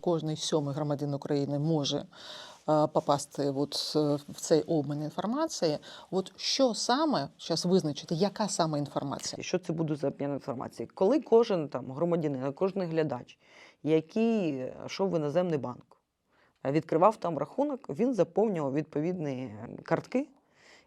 Кожний сьомий громадян України може е, попасти от е, в цей обмін інформації. От що саме зараз визначити, яка саме інформація? Що це буде за обмін інформації? Коли кожен там громадянин, кожен глядач, який йшов в іноземний банк, відкривав там рахунок, він заповнював відповідні картки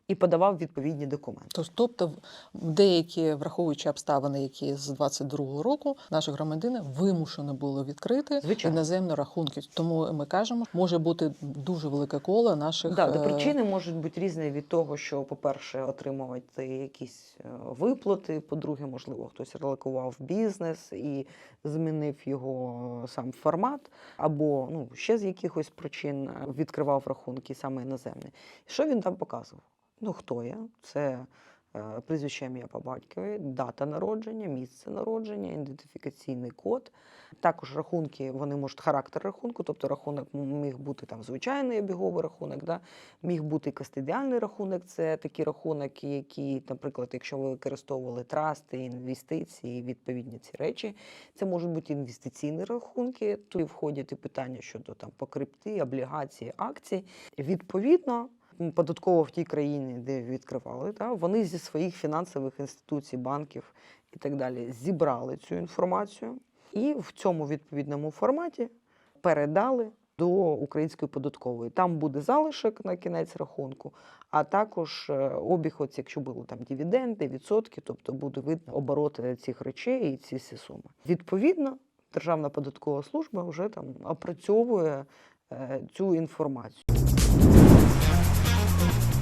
і подавав відповідні документи. Тобто, деякі, враховуючи обставини, які з 22-го року, наші громадяни вимушені були відкрити Звичайно. іноземні рахунки. Тому ми кажемо, може бути дуже велике коло наших Да, де е, причини можуть бути різні від того, що, по-перше, отримувати якісь е, виплати, по-друге, можливо, хтось релокував бізнес і змінив його е, сам формат, або ну, ще з якихось причин відкривав рахунки саме іноземні. Що він там показував? Ну, хто я? Це е, прізвище ім'я по батькові, дата народження, місце народження, ідентифікаційний код. Також рахунки, вони можуть характер рахунку, тобто рахунок міг бути там звичайний обіговий рахунок, да? міг бути кастидіальний рахунок, це такі рахунки, які, наприклад, якщо ви використовували трасти, інвестиції, відповідні ці речі, це можуть бути інвестиційні рахунки. Тут входять і питання щодо там по крипти, облігації, акцій. Відповідно. Податково в тій країні, де відкривали, та, вони зі своїх фінансових інституцій, банків і так далі зібрали цю інформацію і в цьому відповідному форматі передали до української податкової. Там буде залишок на кінець рахунку, а також е, обіг, от, якщо були там дивіденди, відсотки, тобто буде видно обороти цих речей і ці всі суми. Відповідно, Державна податкова служба вже там опрацьовує е, цю інформацію. Thank you.